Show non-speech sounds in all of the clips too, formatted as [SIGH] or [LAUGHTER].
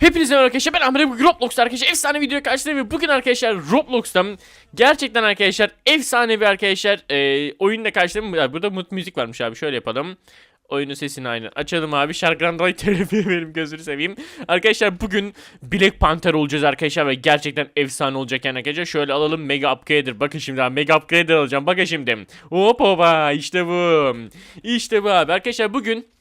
Hepinize merhaba arkadaşlar ben Ahmet bugün Roblox'ta arkadaşlar efsane video karşınızdayım ve bugün arkadaşlar Roblox'ta gerçekten arkadaşlar efsane bir arkadaşlar e, oyunla. Ya Burada mut müzik varmış abi şöyle yapalım. Oyunun sesini aynen açalım abi. Şarkıdan dolayı [LAUGHS] terapi verim gözünü seveyim. Arkadaşlar bugün Black Panther olacağız arkadaşlar ve gerçekten efsane olacak yani arkadaşlar. Şöyle alalım Mega Upgrader. Bakın şimdi abi Mega Upgrader alacağım. Bakın şimdi. Hop hopa işte bu. İşte bu abi. Arkadaşlar bugün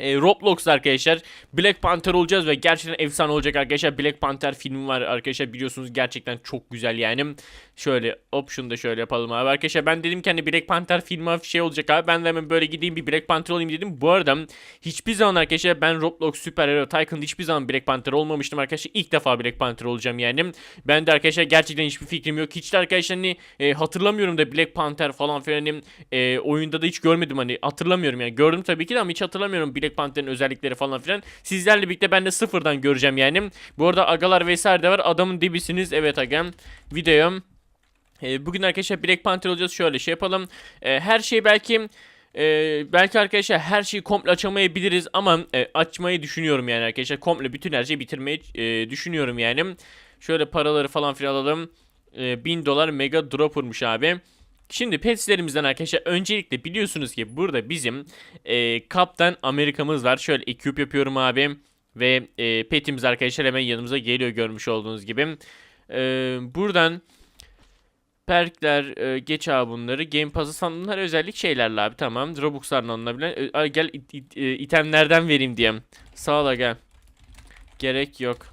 e, Roblox'ta arkadaşlar Black Panther olacağız ve gerçekten efsane olacak arkadaşlar. Black Panther filmi var arkadaşlar biliyorsunuz gerçekten çok güzel yani. Şöyle şunu da şöyle yapalım abi. Arkadaşlar ben dedim ki hani Black Panther filmi şey olacak abi. Ben de hemen böyle gideyim bir Black Panther olayım dedim. Bu arada hiçbir zaman arkadaşlar ben Roblox Super Hero Tycoon'da hiçbir zaman Black Panther olmamıştım arkadaşlar. İlk defa Black Panther olacağım yani. Ben de arkadaşlar gerçekten hiçbir fikrim yok. Hiç de arkadaşlar hani e, hatırlamıyorum da Black Panther falan filan hani, e, oyunda da hiç görmedim hani hatırlamıyorum yani. Gördüm tabii ki de ama hiç hatırlamıyorum Black Panther'ın özellikleri falan filan. Sizlerle birlikte ben de sıfırdan göreceğim yani. Bu arada agalar vesaire de var. Adamın dibisiniz. Evet agam. Videom. E, bugün arkadaşlar Black Panther olacağız. Şöyle şey yapalım. E, her şey belki e, belki arkadaşlar her şeyi komple açamayabiliriz ama e, açmayı düşünüyorum yani arkadaşlar. Komple bütün her şeyi bitirmeyi e, düşünüyorum yani. Şöyle paraları falan filan alalım. E, 1000 dolar mega dropper'mış abi. Şimdi petslerimizden arkadaşlar öncelikle biliyorsunuz ki burada bizim e, Kaptan Amerika'mız var. Şöyle equip yapıyorum abi. Ve e, petimiz arkadaşlar hemen yanımıza geliyor görmüş olduğunuz gibi. E, buradan perkler e, geç abi bunları. Game Pass'ı san- bunlar özellik şeylerle abi tamam. Robux'larla alınabilen. E, gel it, it, e, itemlerden vereyim diyeyim. Sağ ol gel. Gerek yok.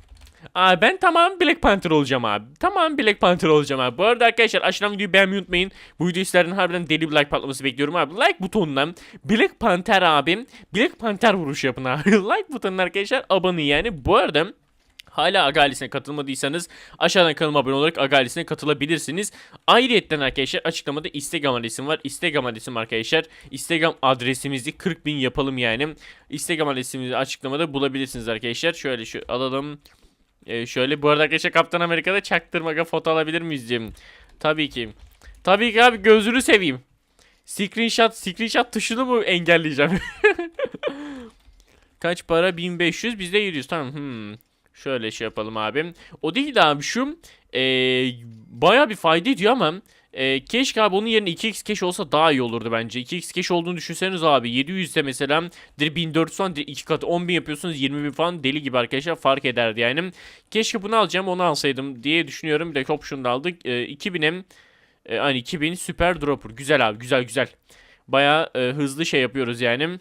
Aa ben tamam Black Panther olacağım abi. Tamam Black Panther olacağım abi. Bu arada arkadaşlar aşağıdan videoyu beğenmeyi unutmayın. Bu videoyu sizlerden harbiden deli bir like patlaması bekliyorum abi. Like butonundan Black Panther abim. Black Panther vuruş yapın abi. [LAUGHS] like butonuna arkadaşlar abone yani. Bu arada Hala Aga ailesine katılmadıysanız aşağıdan kanalıma abone olarak Aga ailesine katılabilirsiniz. Ayrıyetten arkadaşlar açıklamada Instagram adresim var. Instagram adresim arkadaşlar. Instagram adresimizi 40.000 yapalım yani. Instagram adresimizi açıklamada bulabilirsiniz arkadaşlar. Şöyle şu alalım. Ee, şöyle bu arada arkadaşlar Kaptan Amerika'da çaktırmaga foto alabilir miyiz diyeyim. Tabii ki. Tabii ki abi gözünü seveyim. Screenshot, screenshot tuşunu mu engelleyeceğim? [LAUGHS] Kaç para? 1500 bizde 700 tamam. Hmm. Şöyle şey yapalım abi. O değil de abi şu ee, baya bir fayda ediyor ama ee, keşke abi onun yerine 2x cash olsa daha iyi olurdu bence. 2x cash olduğunu düşünseniz abi 700 ise mesela direkt 1400 falan direkt 2 katı 10.000 yapıyorsunuz 20.000 falan deli gibi arkadaşlar fark ederdi yani. Keşke bunu alacağım onu alsaydım diye düşünüyorum. Bir de hop da aldık. Ee, 2000'e e, hani 2000 süper dropper. Güzel abi güzel güzel. Baya e, hızlı şey yapıyoruz yani.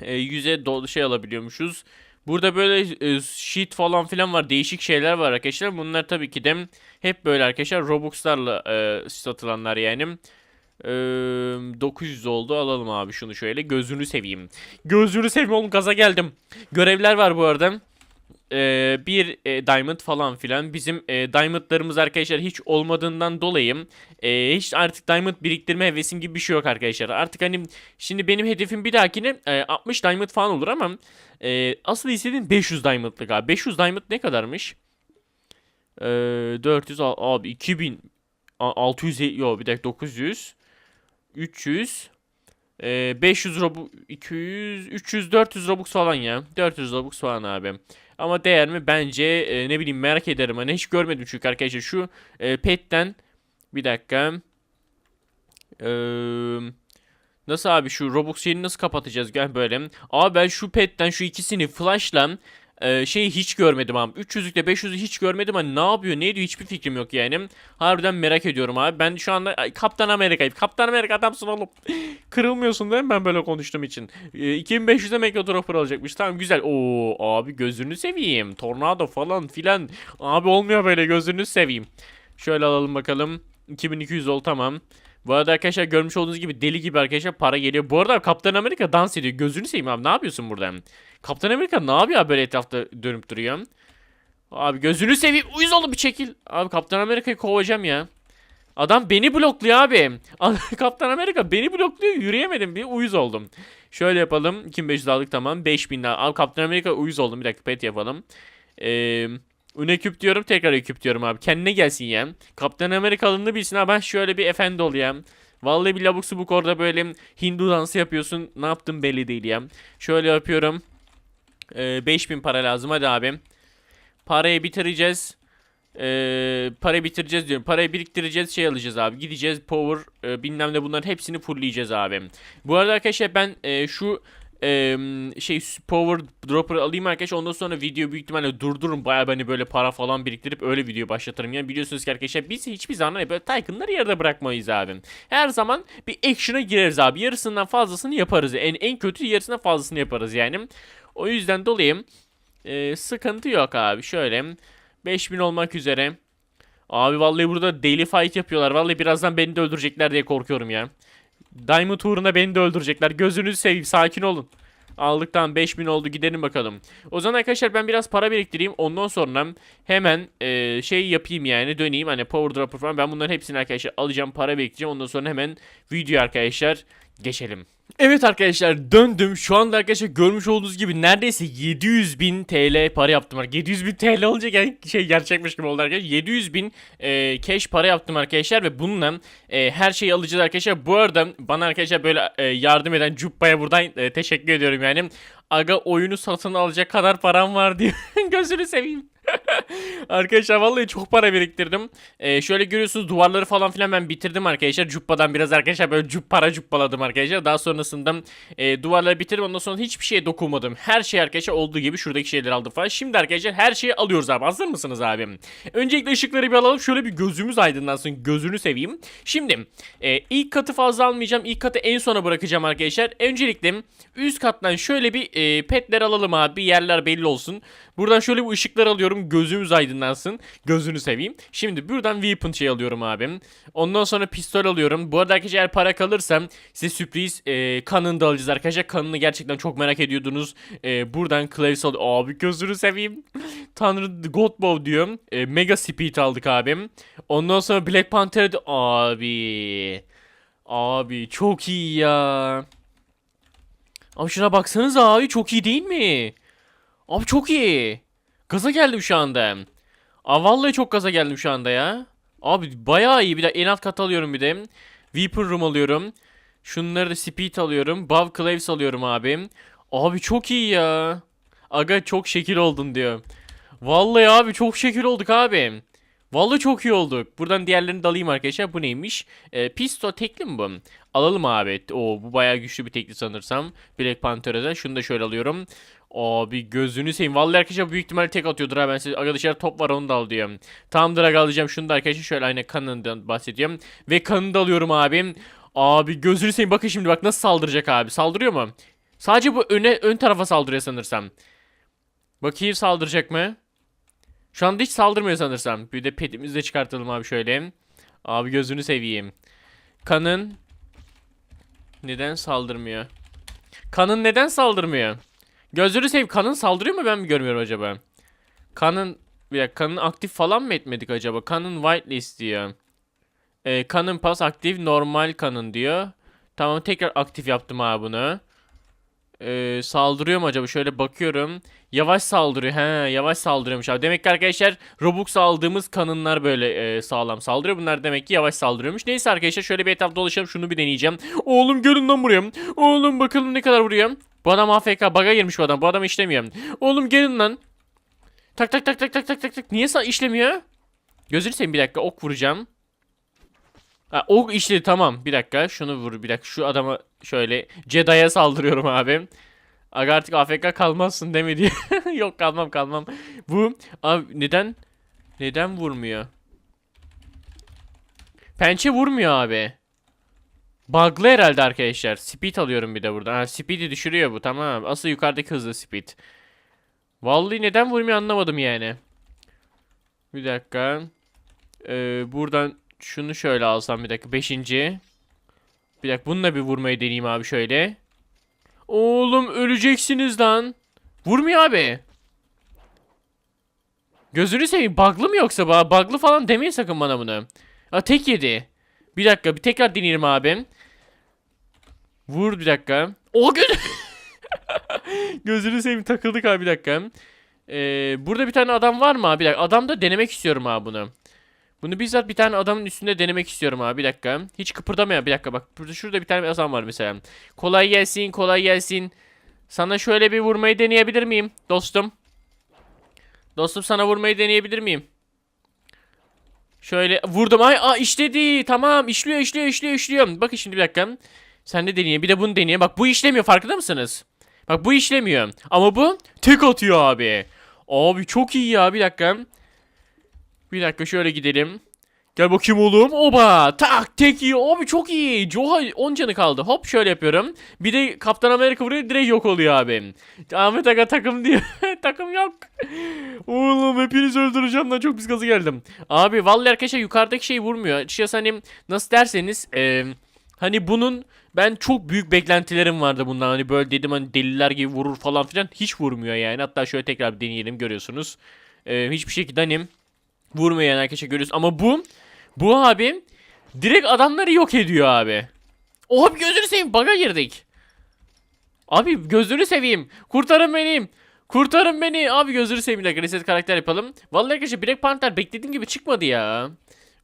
E, 100'e dolu şey alabiliyormuşuz. Burada böyle e, sheet falan filan var. Değişik şeyler var arkadaşlar. Bunlar tabii ki de hep böyle arkadaşlar Robux'larla e, satılanlar yani. E, 900 oldu. Alalım abi şunu şöyle. Gözünü seveyim. Gözünü seveyim oğlum gaza geldim. Görevler var bu arada. E, bir e, diamond falan filan. Bizim e, diamondlarımız arkadaşlar hiç olmadığından dolayı e, hiç artık diamond biriktirme hevesim gibi bir şey yok arkadaşlar. Artık hani şimdi benim hedefim bir dahakine e, 60 diamond falan olur ama e, asıl istediğim 500 diamondlık abi. 500 diamond ne kadarmış? E, 400 a- abi 2000 a- 600 yok bir dakika 900 300 e, 500 robux 200 300 400 robux falan ya. 400 robux falan abi. Ama değer mi? Bence e, ne bileyim merak ederim. Hani hiç görmedim çünkü arkadaşlar şu e, petten bir dakika. Eee Nasıl abi şu Robux şeyini nasıl kapatacağız? Gel böyle. Abi ben şu petten şu ikisini flashla e, şeyi hiç görmedim abi. 300'lükle 500'ü hiç görmedim. Hani ne yapıyor ne ediyor hiçbir fikrim yok yani. Harbiden merak ediyorum abi. Ben şu anda Kaptan Amerika'yım. Kaptan Amerika adamsın oğlum. [LAUGHS] Kırılmıyorsun değil mi ben böyle konuştuğum için? E, 2500'e Mega Dropper alacakmış. Tamam güzel. Oo abi gözünü seveyim. Tornado falan filan. Abi olmuyor böyle gözünü seveyim. Şöyle alalım bakalım. 2200 ol tamam. Bu arada arkadaşlar görmüş olduğunuz gibi deli gibi arkadaşlar para geliyor. Bu arada Kaptan Amerika dans ediyor. Gözünü seveyim abi ne yapıyorsun burada? Kaptan Amerika ne yapıyor böyle etrafta dönüp duruyor? Abi gözünü seveyim. Uyuz oğlum bir çekil. Abi Kaptan Amerika'yı kovacağım ya. Adam beni blokluyor abi. [LAUGHS] Kaptan Amerika beni blokluyor. Yürüyemedim bir uyuz oldum. Şöyle yapalım. 2500 aldık tamam. 5000 daha. Abi Kaptan Amerika uyuz oldum. Bir dakika pet yapalım. Eee... Üne küp diyorum tekrar eküp diyorum abi. Kendine gelsin ya. Kaptan Amerikalını bilsin ha ben şöyle bir efendi olayım. Vallahi bir labuk subuk orada böyle Hindu dansı yapıyorsun. Ne yaptın belli değil ya. Şöyle yapıyorum. Ee, 5000 para lazım hadi abi. Parayı bitireceğiz. Ee, parayı bitireceğiz diyorum. Parayı biriktireceğiz şey alacağız abi. Gideceğiz power e, bilmem ne bunların hepsini fullleyeceğiz abi. Bu arada arkadaşlar ben e, şu e, şey power dropper alayım arkadaşlar. Ondan sonra video büyük ihtimalle durdururum. Baya beni böyle para falan biriktirip öyle video başlatırım. Yani biliyorsunuz ki arkadaşlar biz hiçbir zaman hani böyle Tycoon'ları yarıda bırakmayız abi. Her zaman bir action'a gireriz abi. Yarısından fazlasını yaparız. En, en kötü yarısından fazlasını yaparız yani. O yüzden dolayı e, sıkıntı yok abi. Şöyle 5000 olmak üzere. Abi vallahi burada deli fight yapıyorlar. Vallahi birazdan beni de öldürecekler diye korkuyorum ya. Diamond uğruna beni de öldürecekler. Gözünüzü seveyim sakin olun. Aldık tamam 5000 oldu gidelim bakalım. O zaman arkadaşlar ben biraz para biriktireyim. Ondan sonra hemen e, şey yapayım yani döneyim. Hani power dropper falan ben bunların hepsini arkadaşlar alacağım para biriktireceğim. Ondan sonra hemen video arkadaşlar geçelim. Evet arkadaşlar döndüm. Şu anda arkadaşlar görmüş olduğunuz gibi neredeyse 700 bin TL para yaptım. 700 bin TL olunca gel- şey gerçekmiş gibi oldu arkadaşlar. 700 bin e, cash para yaptım arkadaşlar ve bununla e, her şeyi alacağız arkadaşlar. Bu arada bana arkadaşlar böyle e, yardım eden Cubba'ya buradan e, teşekkür ediyorum yani. Aga oyunu satın alacak kadar param var diyor. [LAUGHS] Gözünü seveyim. [LAUGHS] arkadaşlar vallahi çok para biriktirdim. Ee, şöyle görüyorsunuz duvarları falan filan ben bitirdim arkadaşlar. Cuppadan biraz arkadaşlar böyle cup para cuppaladım arkadaşlar. Daha sonrasında e, duvarları bitirdim. Ondan sonra hiçbir şeye dokunmadım. Her şey arkadaşlar olduğu gibi şuradaki şeyleri aldım falan. Şimdi arkadaşlar her şeyi alıyoruz abi. Hazır mısınız abi? Öncelikle ışıkları bir alalım. Şöyle bir gözümüz aydınlansın. Gözünü seveyim. Şimdi e, ilk katı fazla almayacağım. İlk katı en sona bırakacağım arkadaşlar. Öncelikle üst kattan şöyle bir e, petler alalım abi. Yerler belli olsun. Buradan şöyle bir ışıklar alıyorum. Gözümüz aydınlansın. Gözünü seveyim. Şimdi buradan weapon şey alıyorum abim. Ondan sonra pistol alıyorum. Bu arada arkadaşlar eğer para kalırsa size sürpriz e, kanını da alacağız arkadaşlar. Kanını gerçekten çok merak ediyordunuz. E, buradan Claves al. Abi gözünü seveyim. [LAUGHS] Tanrı Godbow diyorum. E, Mega Speed aldık abim. Ondan sonra Black Panther de... Abi. Abi çok iyi ya. Abi şuna baksanız abi çok iyi değil mi? Abi çok iyi. Gaza geldim şu anda. Aa vallahi çok gaza geldim şu anda ya. Abi bayağı iyi. Bir de en alt kat alıyorum bir de. Weapon Room alıyorum. Şunları da Speed alıyorum. Bow Claves alıyorum abi. Abi çok iyi ya. Aga çok şekil oldun diyor. Vallahi abi çok şekil olduk abi. Vallahi çok iyi olduk. Buradan diğerlerini de alayım arkadaşlar. Bu neymiş? Ee, Pisto tekli mi bu? Alalım abi. Oo bu bayağı güçlü bir tekli sanırsam. Black Panther'da. Şunu da şöyle alıyorum. Abi gözünü seveyim. Vallahi arkadaşlar büyük ihtimalle tek atıyordur ha ben size. Arkadaşlar top var onu da al diyorum. Tamamdır aga alacağım. Şunu da arkadaşlar şöyle aynı kanından bahsediyorum. Ve kanını da alıyorum abim. Abi gözünü seveyim. Bakın şimdi bak nasıl saldıracak abi. Saldırıyor mu? Sadece bu öne ön tarafa saldırıyor sanırsam. Bakayım saldıracak mı? Şu anda hiç saldırmıyor sanırsam. Bir de petimizi de çıkartalım abi şöyle. Abi gözünü seveyim. Kanın neden saldırmıyor? Kanın neden saldırmıyor? Gözünü seveyim kanın saldırıyor mu ben mi görmüyorum acaba? Kanın dakika kanın aktif falan mı etmedik acaba? Kanın whitelist diyor. Ee, kanın pas aktif normal kanın diyor. Tamam tekrar aktif yaptım abi bunu. Ee, saldırıyor mu acaba? Şöyle bakıyorum. Yavaş saldırıyor. He, yavaş saldırıyormuş abi. Demek ki arkadaşlar Robux aldığımız kanınlar böyle e, sağlam saldırıyor. Bunlar demek ki yavaş saldırıyormuş. Neyse arkadaşlar şöyle bir etrafta dolaşalım. Şunu bir deneyeceğim. Oğlum gelin lan buraya. Oğlum bakalım ne kadar vuruyor. Bu adam AFK. Baga girmiş bu adam. Bu adam işlemiyor. Oğlum gelin lan. Tak tak tak tak tak tak tak tak. Niye işlemiyor? Gözünü seveyim bir dakika. Ok vuracağım. Ha, ok işledi tamam. Bir dakika. Şunu vur. Bir dakika. Şu adama şöyle Jedi'ye saldırıyorum abi. Aga artık AFK kalmazsın diye. [LAUGHS] Yok kalmam kalmam. Bu abi neden neden vurmuyor? Pençe vurmuyor abi. Bug'lı herhalde arkadaşlar. Speed alıyorum bir de buradan. Ha, speed'i düşürüyor bu tamam. Asıl yukarıdaki hızlı speed. Vallahi neden vurmuyor anlamadım yani. Bir dakika. Ee, buradan şunu şöyle alsam bir dakika. Beşinci. Bir dakika bununla bir vurmayı deneyeyim abi şöyle. Oğlum öleceksiniz lan. Vurmuyor abi. Gözünü seveyim bug'lı mı yoksa bug'lı falan demeyin sakın bana bunu. Ha tek yedi. Bir dakika bir tekrar deneyelim abi. Vur bir dakika. O göz [LAUGHS] Gözünü seveyim takıldık abi bir dakika. Ee, burada bir tane adam var mı abi? Bir dakika. Adam da denemek istiyorum abi bunu. Bunu bizzat bir tane adamın üstünde denemek istiyorum abi bir dakika. Hiç kıpırdamıyor bir dakika bak. Burada şurada bir tane adam var mesela. Kolay gelsin kolay gelsin. Sana şöyle bir vurmayı deneyebilir miyim dostum? Dostum sana vurmayı deneyebilir miyim? Şöyle vurdum. Ay aa işledi. Tamam işliyor işliyor işliyor işliyor. Bakın şimdi bir dakika. Sen de deneye. Bir de bunu deneye. Bak bu işlemiyor farkında mısınız? Bak bu işlemiyor. Ama bu tek atıyor abi. Abi çok iyi ya bir dakika. Bir dakika şöyle gidelim. Gel bakayım oğlum. Oba. Tak tek iyi. Abi çok iyi. Joha 10 canı kaldı. Hop şöyle yapıyorum. Bir de Kaptan Amerika vuruyor direkt yok oluyor abi. Ahmet Aga takım diyor. [LAUGHS] takım yok. Oğlum hepinizi öldüreceğim lan çok pis gazı geldim. Abi vallahi arkadaşlar yukarıdaki şey vurmuyor. Açıkçası hani nasıl derseniz eee, hani bunun ben çok büyük beklentilerim vardı bundan. Hani böyle dedim hani deliler gibi vurur falan filan. Hiç vurmuyor yani. Hatta şöyle tekrar bir deneyelim görüyorsunuz. Eee, hiçbir şekilde hani vurmuyor yani arkadaşlar görüyorsunuz. Ama bu bu abi direkt adamları yok ediyor abi. Oha gözünü seveyim bug'a girdik. Abi gözünü seveyim. Kurtarın beni. Kurtarın beni. Abi gözünü seveyim. Dakika reset karakter yapalım. Vallahi arkadaşlar Black Panther beklediğim gibi çıkmadı ya.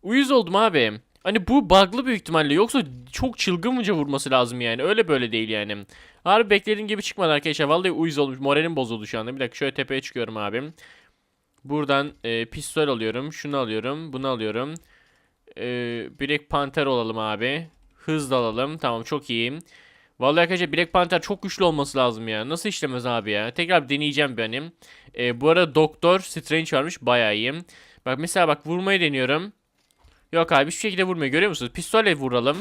Uyuz oldum abi. Hani bu bug'lı büyük ihtimalle. Yoksa çok çılgınca vurması lazım yani. Öyle böyle değil yani. Harbi beklediğim gibi çıkmadı arkadaşlar. Vallahi uyuz olmuş. Moralim bozuldu şu anda. Bir dakika şöyle tepeye çıkıyorum abim. Buradan e, pistol alıyorum. Şunu alıyorum. Bunu alıyorum. E, Black Panther olalım abi. Hız alalım. Tamam çok iyiyim. Vallahi arkadaşlar Black Panther çok güçlü olması lazım ya. Nasıl işlemez abi ya? Tekrar deneyeceğim benim. E, bu arada Doktor Strange varmış. Bayağı iyiyim. Bak mesela bak vurmayı deniyorum. Yok abi hiçbir şekilde vurmuyor. Görüyor musunuz? Pistolle vuralım.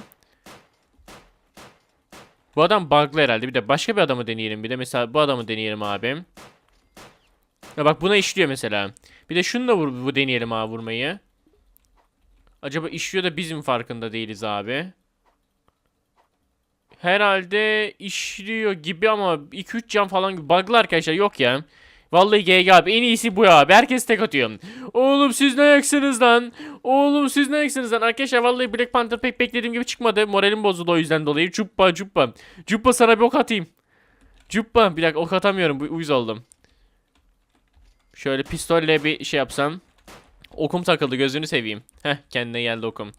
Bu adam bug'lı herhalde. Bir de başka bir adamı deneyelim. Bir de mesela bu adamı deneyelim abi. Ya bak buna işliyor mesela. Bir de şunu da vur, bu deneyelim abi vurmayı. Acaba işliyor da bizim farkında değiliz abi. Herhalde işliyor gibi ama 2-3 can falan gibi. Bug'lı arkadaşlar yok ya. Vallahi GG abi en iyisi bu abi. Herkes tek atıyor. Oğlum siz ne yaksınız lan? Oğlum siz ne yaksınız lan? Arkadaşlar vallahi Black Panther pek beklediğim gibi çıkmadı. Moralim bozuldu o yüzden dolayı. Cuppa cuppa. Cuppa sana bir ok atayım. Cuppa bir dakika ok atamıyorum. Uyuz oldum. Şöyle pistolle bir şey yapsam. Okum takıldı gözünü seveyim. Heh kendine geldi okum.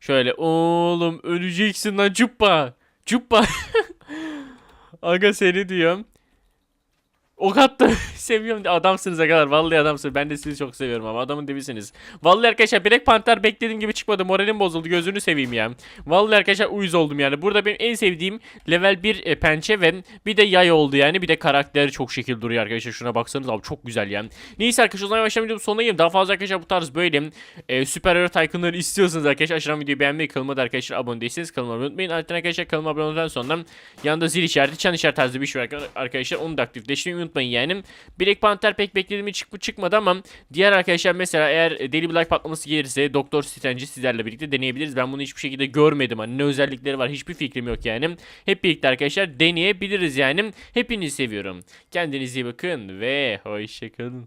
Şöyle oğlum öleceksin lan cuppa. Cuppa. [LAUGHS] Aga seni diyorum. Ok attı. [LAUGHS] Seviyorum. Adamsınız kadar. Vallahi adamsınız. Ben de sizi çok seviyorum ama adamın dibisiniz. Vallahi arkadaşlar Black Panther beklediğim gibi çıkmadı. Moralim bozuldu. Gözünü seveyim ya. Vallahi arkadaşlar uyuz oldum yani. Burada benim en sevdiğim level 1 e, pençe ve bir de yay oldu yani. Bir de karakteri çok şekil duruyor arkadaşlar. Şuna baksanız abi çok güzel yani. Neyse arkadaşlar o zaman yavaştan videonun sonuna gelin. Daha fazla arkadaşlar bu tarz böyle e, süper hero tycoonları istiyorsanız arkadaşlar aşağıdan videoyu beğenmeyi kanalıma da arkadaşlar abone değilseniz kanalıma abone unutmayın. Ayrıca arkadaşlar kanalıma abone olduktan sonra yanında zil işareti, çan işareti tarzı bir şey var arkadaşlar. Onu da aktifleştirmeyi unutmayın yani. Black Panther pek beklediğim çık çıkmadı ama diğer arkadaşlar mesela eğer bir like patlaması gelirse Doktor Strange'i sizlerle birlikte deneyebiliriz. Ben bunu hiçbir şekilde görmedim. Hani ne özellikleri var hiçbir fikrim yok yani. Hep birlikte arkadaşlar deneyebiliriz yani. Hepinizi seviyorum. Kendinize iyi bakın ve hoşçakalın.